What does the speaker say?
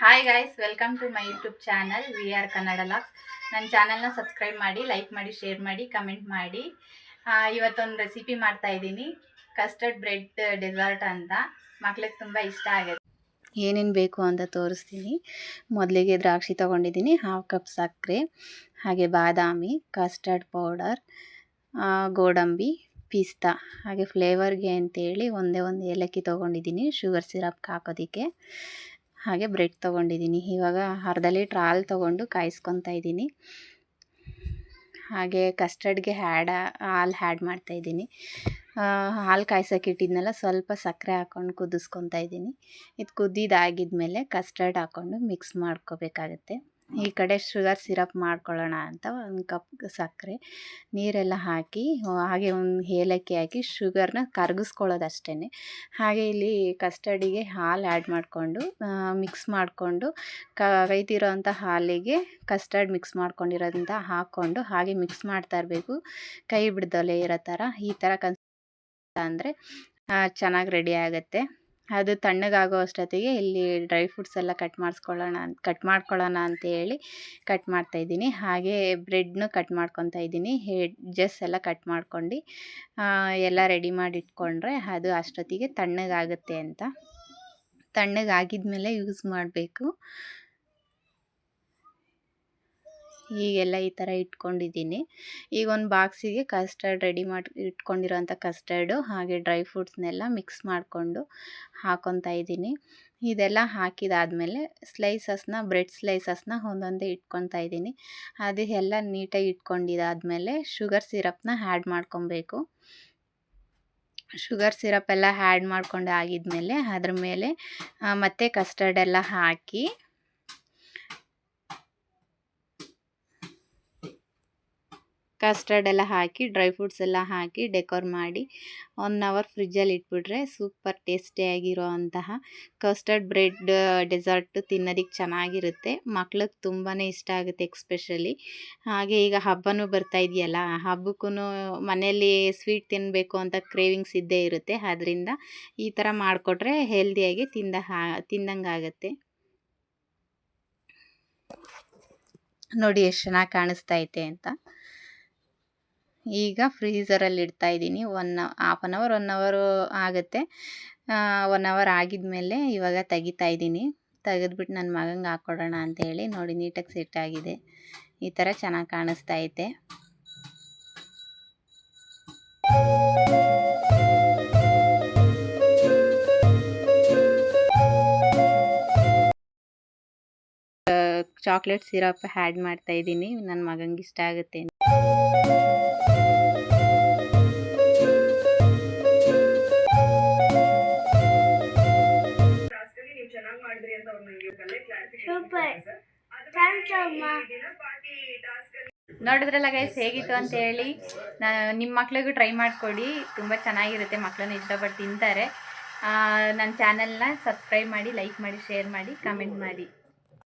Hi guys welcome to my YouTube channel we are Kannada lux ನನ್ನ ಚಾನಲ್ನ subscribe ಮಾಡಿ like ಮಾಡಿ share ಮಾಡಿ ಕಮೆಂಟ್ ಮಾಡಿ. ಇವತ್ತೊಂದು ರೆಸಿಪಿ ಮಾಡ್ತಾ ಇದ್ದೀನಿ. ಕಸ್ಟರ್ಡ್ ಬ್ರೆಡ್ ಡೆಸರ್ಟ್ ಅಂತ. ಮಕ್ಳಿಗೆ ತುಂಬ ಇಷ್ಟ ಆಗುತ್ತೆ. ಏನೇನು ಬೇಕು ಅಂತ ತೋರಿಸ್ತೀನಿ. ಮೊದಲಿಗೆ ದ್ರಾಕ್ಷಿ ತೊಗೊಂಡಿದ್ದೀನಿ ಹಾಫ್ ಕಪ್ ಸಕ್ಕರೆ, ಹಾಗೆ ಬಾದಾಮಿ ಕಸ್ಟರ್ಡ್ ಪೌಡರ್ ಗೋಡಂಬಿ, ಪಿಸ್ತಾ. ಹಾಗೆ ಫ್ಲೇವರ್ಗೆ ಅಂತೇಳಿ ಒಂದೇ ಒಂದು ಏಲಕ್ಕಿ ತೊಗೊಂಡಿದ್ದೀನಿ ಶುಗರ್ ಸಿರಪ್ಗೆ ಹಾಕೋದಕ್ಕೆ. ಹಾಗೆ ಬ್ರೆಡ್ ತೊಗೊಂಡಿದ್ದೀನಿ. ಇವಾಗ ಅರ್ಧ ಲೀಟ್ರ್ ಹಾಲು ತೊಗೊಂಡು ಕಾಯಿಸ್ಕೊತಾ ಇದ್ದೀನಿ. ಹಾಗೆ ಕಸ್ಟರ್ಡ್ಗೆ ಹ್ಯಾಡ, ಹಾಲು ಹ್ಯಾಡ್ ಮಾಡ್ತಾಯಿದ್ದೀನಿ ಹಾಲು ಕಾಯ್ಸೋಕೆ ಇಟ್ಟಿದ್ನಲ್ಲ, ಸ್ವಲ್ಪ ಸಕ್ಕರೆ ಹಾಕ್ಕೊಂಡು ಕುದಿಸ್ಕೊತಾ ಇದ್ದೀನಿ. ಇದು ಕುದ್ದಿದ್ದಾಗಿದ್ಮೇಲೆ ಕಸ್ಟರ್ಡ್ ಹಾಕ್ಕೊಂಡು ಮಿಕ್ಸ್ ಮಾಡ್ಕೋಬೇಕಾಗತ್ತೆ. ಈ ಕಡೆ ಶುಗರ್ ಸಿರಪ್ ಮಾಡ್ಕೊಳ್ಳೋಣ ಅಂತ ಒಂದು ಕಪ್ ಸಕ್ಕರೆ, ನೀರೆಲ್ಲ ಹಾಕಿ ಹಾಗೆ ಒಂದು ಏಲಕ್ಕಿ ಹಾಕಿ ಶುಗರ್ನ ಕರಗಿಸ್ಕೊಳ್ಳೋದು ಅಷ್ಟೇ ಹಾಗೆ ಇಲ್ಲಿ ಕಸ್ಟರ್ಡಿಗೆ ಹಾಲು ಆ್ಯಡ್ ಮಾಡಿಕೊಂಡು ಮಿಕ್ಸ್ ಮಾಡಿಕೊಂಡು ಕೈತಿರೋಂಥ ಹಾಲಿಗೆ ಕಸ್ಟರ್ಡ್ ಮಿಕ್ಸ್ ಮಾಡ್ಕೊಂಡಿರೋದಂತ ಹಾಕ್ಕೊಂಡು ಹಾಗೆ ಮಿಕ್ಸ್ ಮಾಡ್ತಾ ಇರಬೇಕು. ಕೈ ಬಿಡ್ದಲೇ ಇರೋ ಥರ ಈ ಥರ ಕನ್ಸ್ ಅಂದರೆ ಚೆನ್ನಾಗಿ ರೆಡಿ ಆಗುತ್ತೆ. ಅದು ತಣ್ಣಗಾಗೋ ಅಷ್ಟೊತ್ತಿಗೆ ಇಲ್ಲಿ ಡ್ರೈ ಫ್ರೂಟ್ಸ್ ಎಲ್ಲ ಕಟ್ ಮಾಡಿಸ್ಕೊಳ್ಳೋಣ ಕಟ್ ಮಾಡ್ಕೊಳ್ಳೋಣ ಅಂತ ಹೇಳಿ ಕಟ್ ಮಾಡ್ತಾಯಿದ್ದೀನಿ ಹಾಗೆ ಬ್ರೆಡ್ನು ಕಟ್ ಮಾಡ್ಕೊತಾ ಇದ್ದೀನಿ. ಹೆಡ್ಜಸ್ ಎಲ್ಲ ಕಟ್ ಮಾಡ್ಕೊಂಡು ಎಲ್ಲ ರೆಡಿ ಮಾಡಿ ಇಟ್ಕೊಂಡ್ರೆ ಅದು ಅಷ್ಟೊತ್ತಿಗೆ ತಣ್ಣಗಾಗುತ್ತೆ ಅಂತ. ತಣ್ಣಗಾಗಿದ್ಮೇಲೆ ಯೂಸ್ ಮಾಡಬೇಕು. ಹೀಗೆಲ್ಲ ಈ ಥರ ಇಟ್ಕೊಂಡಿದ್ದೀನಿ. ಈಗ ಒಂದು ಬಾಕ್ಸಿಗೆ ಕಸ್ಟರ್ಡ್ ರೆಡಿ ಮಾಡಿ ಇಟ್ಕೊಂಡಿರೋಂಥ ಕಸ್ಟರ್ಡು ಹಾಗೆ ಡ್ರೈ ಫ್ರೂಟ್ಸ್ನೆಲ್ಲ ಮಿಕ್ಸ್ ಮಾಡಿಕೊಂಡು ಹಾಕೊತಾ ಇದ್ದೀನಿ. ಇದೆಲ್ಲ ಹಾಕಿದಾದಮೇಲೆ ಸ್ಲೈಸಸ್ನ ಬ್ರೆಡ್ ಸ್ಲೈಸಸ್ನ ಒಂದೊಂದೇ ಇಟ್ಕೊತಾ ಇದ್ದೀನಿ. ಅದು ಎಲ್ಲ ನೀಟಾಗಿ ಇಟ್ಕೊಂಡಿದ್ದಾದಮೇಲೆ ಶುಗರ್ ಸಿರಪ್ನ ಆ್ಯಡ್ ಮಾಡ್ಕೊಬೇಕು. ಶುಗರ್ ಸಿರಪ್ ಎಲ್ಲ ಆ್ಯಡ್ ಮಾಡ್ಕೊಂಡು ಆಗಿದ್ಮೇಲೆ ಅದ್ರ ಮೇಲೆ ಮತ್ತೆ ಕಸ್ಟರ್ಡ್ ಎಲ್ಲ ಹಾಕಿ ಕಸ್ಟರ್ಡ್ ಎಲ್ಲ ಹಾಕಿ ಡ್ರೈ ಫ್ರೂಟ್ಸ್ ಎಲ್ಲ ಹಾಕಿ ಡೆಕೋರ್ ಮಾಡಿ ಒನ್ ಅವರ್ ಫ್ರಿಜ್ಜಲ್ಲಿ ಇಟ್ಬಿಟ್ರೆ ಸೂಪರ್ ಟೇಸ್ಟಿಯಾಗಿರೋ ಅಂತಹ ಕಸ್ಟರ್ಡ್ ಬ್ರೆಡ್ ಡೆಸರ್ಟು ತಿನ್ನೋದಕ್ಕೆ ಚೆನ್ನಾಗಿರುತ್ತೆ. ಮಕ್ಳಿಗೆ ತುಂಬಾ ಇಷ್ಟ ಆಗುತ್ತೆ ಎಕ್ಸ್ಪೆಷಲಿ ಹಾಗೆ ಈಗ ಹಬ್ಬನೂ ಬರ್ತಾ ಇದೆಯಲ್ಲ ಹಬ್ಬಕ್ಕೂ ಮನೆಯಲ್ಲಿ ಸ್ವೀಟ್ ತಿನ್ನಬೇಕು ಅಂತ ಕ್ರೇವಿಂಗ್ಸ್ ಇದ್ದೇ ಇರುತ್ತೆ. ಅದರಿಂದ ಈ ಥರ ಮಾಡಿಕೊಟ್ರೆ ಹೆಲ್ದಿಯಾಗಿ ತಿಂದ ಹಾ, ತಿಂದಂಗೆ ಆಗುತ್ತೆ. ನೋಡಿ ಎಷ್ಟು ಚೆನ್ನಾಗಿ ಕಾಣಿಸ್ತಾ ಐತೆ ಅಂತ. ಈಗ ಫ್ರೀಝರಲ್ಲಿ ಇಡ್ತಾ ಇದ್ದೀನಿ. One half an hour one hour ಆಗುತ್ತೆ. ಒನ್ ಅವರ್ ಆಗಿದ್ಮೇಲೆ ಇವಾಗ ತೆಗಿತಾ ಇದ್ದೀನಿ. ತೆಗೆದ್ಬಿಟ್ಟು ನನ್ನ ಮಗಂಗೆ ಹಾಕ್ಕೊಡೋಣ ಅಂತೇಳಿ ನೋಡಿ ನೀಟಾಗಿ ಸೆಟ್ ಆಗಿದೆ. ಈ ಥರ ಚೆನ್ನಾಗಿ ಕಾಣಿಸ್ತಾ ಐತೆ. ಚಾಕ್ಲೇಟ್ ಸಿರಪ್ ಆ್ಯಡ್ ಮಾಡ್ತಾ ಇದ್ದೀನಿ. ನನ್ನ ಮಗಂಗೆ ಇಷ್ಟ ಆಗುತ್ತೆ ನೋಡಿದ್ರಲ್ಲ ಗೈಸ್ ಹೇಗಿತ್ತು ಅಂತ ಹೇಳಿ ನಿಮ್ಮ ಮಕ್ಳಿಗೂ ಟ್ರೈ ಮಾಡಿಕೊಡಿ. ತುಂಬ ಚೆನ್ನಾಗಿರುತ್ತೆ ಮಕ್ಕಳನ್ನ ಇಷ್ಟಪಟ್ಟು ತಿಂತಾರೆ. ನನ್ನ ಚಾನೆಲ್ನ ಸಬ್ಸ್ಕ್ರೈಬ್ ಮಾಡಿ ಲೈಕ್ ಮಾಡಿ ಶೇರ್ ಮಾಡಿ ಕಮೆಂಟ್ ಮಾಡಿ.